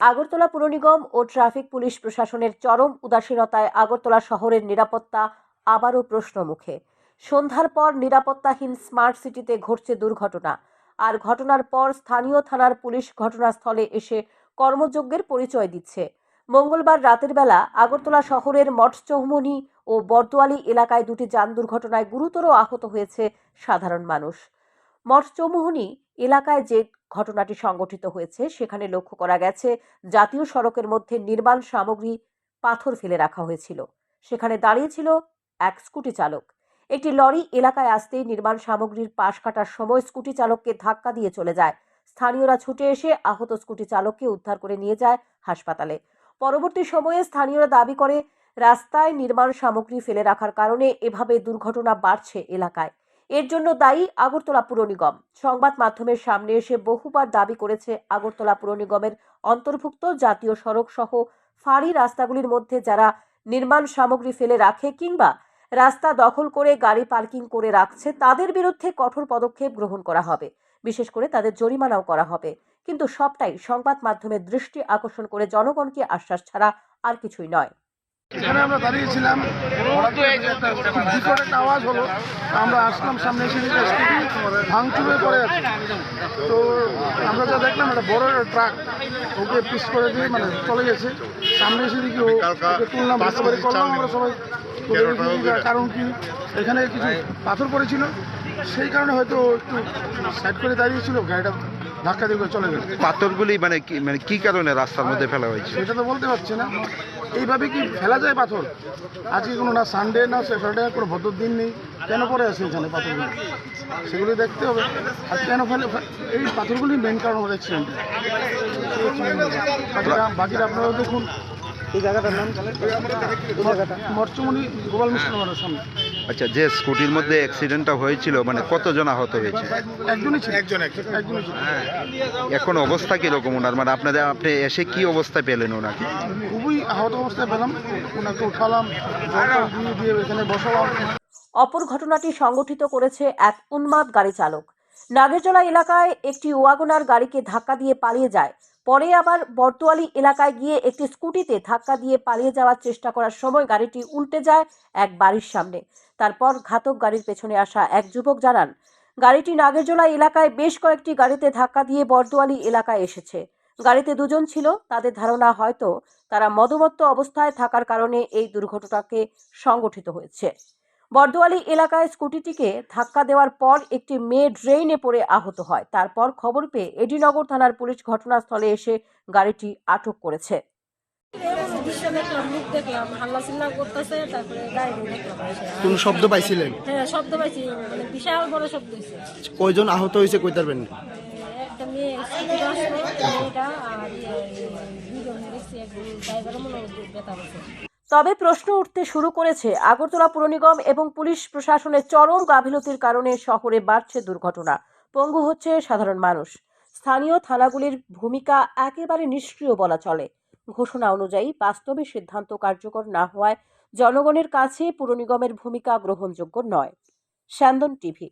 আগরতলা পুর নিগম ও traffic police প্রশাসনের চরম উদাসীনতায় আগরতলা শহরের নিরাপত্তা আবারও প্রশ্নমুখে। সন্ধ্যার পর নিরাপত্তাহীন স্মার্ট সিটিতে ঘটছে দুর্ঘটনা। আর ঘটনার পর স্থানীয় থানার পুলিশ ঘটনাস্থলে এসে কর্মযজ্ঞের পরিচয় দিচ্ছে। মঙ্গলবার রাতের বেলা আগরতলা শহরের মঠচৌমনি ও বর্দোয়ালি এলাকায় দুটি যান দুর্ঘটনায় গুরুতর আহত হয়েছে সাধারণ মানুষ। মঠচৌমুহনী এলাকায় যে ঘটনাটি সংঘটিত হয়েছে, সেখানে লক্ষ্য করা গেছে জাতীয় সড়কের মধ্যে নির্মাণ সামগ্রী পাথর ফেলে রাখা হয়েছিল। সেখানে দাঁড়িয়েছিল এক স্কুটি চালক। একটি লরি এলাকায় আসতেই নির্মাণ সামগ্রীর পাশ কাটার সময় স্কুটি চালককে ধাক্কা দিয়ে চলে যায়। স্থানীয়রা ছুটে এসে আহত স্কুটি চালককে উদ্ধার করে নিয়ে যায় হাসপাতালে। পরবর্তী সময়ে স্থানীয়রা দাবি করে, রাস্তায় নির্মাণ সামগ্রী ফেলে রাখার কারণে এভাবে দুর্ঘটনা বাড়ছে এলাকায়। এর জন্য দায়ী আগরতলা পুর নিগম। সংবাদ মাধ্যমের সামনে এসে বহুবার দাবি করেছে আগরতলা পুর নিগমের অন্তর্ভুক্ত জাতীয় সড়ক সহ ফাঁড়ি রাস্তাগুলির মধ্যে যারা নির্মাণ সামগ্রী ফেলে রাখে কিংবা রাস্তা দখল করে গাড়ি পার্কিং করে রাখছে, তাদের বিরুদ্ধে কঠোর পদক্ষেপ গ্রহণ করা হবে। বিশেষ করে তাদের জরিমানাও করা হবে। কিন্তু সবটাই সংবাদ মাধ্যমের দৃষ্টি আকর্ষণ করে জনগণকে আশ্বাস ছাড়া আর কিছুই নয়। এখানে আমরা দাঁড়িয়েছিলাম বিকট একটা আওয়াজ হলো আমরা আসলাম সামনে এসে দেখি স্কুটি ভাঙচুর পড়ে আছে। তো আমরা যা দেখলাম একটা বড় একটা ট্রাক ওকে পিস করে দিয়ে মানে চলে গেছে। সামনে এসে দেখি ওকে তুললাম রিকভারি করলাম আমরা সবাই কারণ কি এখানে কিছু পাথর পড়েছিল সেই কারণে হয়তো একটু সাইড করে দাঁড়িয়েছিল গাড়িটা ধাক্কা দিয়ে চলে গেল। পাথরগুলি মানে কি মানে কি কারণে রাস্তার মধ্যে ফেলা হয়েছে? সেটা তো বলতে পারছি না। এইভাবে কি ফেলা যায় পাথর? আজকে কোনো না সানডে না স্যাটারডে কোনো ভদ্র দিন নেই। কেন পরে আছে এখানে পাথরগুলো? সেগুলি দেখতে হবে। আর কেন ফেলে এই পাথরগুলি মেন কারণ আমাদের অ্যাক্সিডেন্ট বাকিরা বাকিরা আপনারাও দেখুন। এই জায়গাটার নাম মর্চমণি গোপাল মিশ্র সামনে। আচ্ছা যে স্কুটির মধ্যে অ্যাক্সিডেন্টটা হয়েছিল মানে কতজন আহত হয়েছে? একজনই ছিল একজন একজনই ছিল। এখন অবস্থা কীরকম ওনার? মানে আপনাদের আপনি এসে কি অবস্থা পেলেন ওনাকে? খুবই আহত অবস্থায় পেলাম ওনাকে উঠালাম দিয়ে দিয়ে এখানে বসালাম। অপর ঘটনাটি সংগঠিত করেছে এক উন্মাদ গাড়ি চালক। নাগেরজলা এলাকায় একটি ওয়াগনার গাড়িকে ধাক্কা দিয়ে পালিয়ে যায় পরে আবার বর্তোয়ালি এলাকায় গিয়ে একটি স্কুটিতে ধাক্কা দিয়ে পালিয়ে যাওয়ার চেষ্টা করার সময় গাড়িটি উল্টে যায় এক বাড়ির সামনে। তারপর ঘাতক গাড়ির পেছনে আসা এক যুবক জানান, গাড়িটি নাগেরজোলা এলাকায় বেশ কয়েকটি গাড়িতে ধাক্কা দিয়ে বর্দোয়ালি এলাকায় এসেছে। গাড়িতে দুজন ছিল, তাদের ধারণা হয়তো তারা মদমত্ত অবস্থায় থাকার কারণে এই দুর্ঘটনাকে সংগঠিত হয়েছে। বর্দোয়ালি এলাকায় স্কুটিটিকে ধাক্কা দেওয়ার পর একটি মেয়ে ড্রেইনে পড়ে আহত হয়। তারপর খবর পেয়ে এডিনগর থানার পুলিশ ঘটনাস্থলে এসে গাড়িটি আটক করেছে। কোন শব্দ পাইছিলেন? হ্যাঁ শব্দ পাইছি মানে বিশাল বড় শব্দ হয়েছে কয়জন আহত হয়েছে কই পারবেন একটা মেয়ে স্কুটিতে আসলো মেয়েটা আর ইয়ে, দুজন ড্রাইভারও মনে হয় ব্যথা হয়েছে তবে প্রশ্ন উঠতে শুরু করেছে আগরতলা পুর নিগম এবং পুলিশ প্রশাসনের চরম গাফিলতির কারণে শহরে বাড়ছে দুর্ঘটনা। পঙ্গু হচ্ছে সাধারণ মানুষ। স্থানীয় থানাগুলির ভূমিকা একেবারে নিষ্ক্রিয় বলা চলে। ঘোষণা অনুযায়ী বাস্তবে সিদ্ধান্ত কার্যকর না হওয়ায় জনগণের কাছে পুর নিগমের ভূমিকা গ্রহণযোগ্য নয়। স্যান্দন টিভি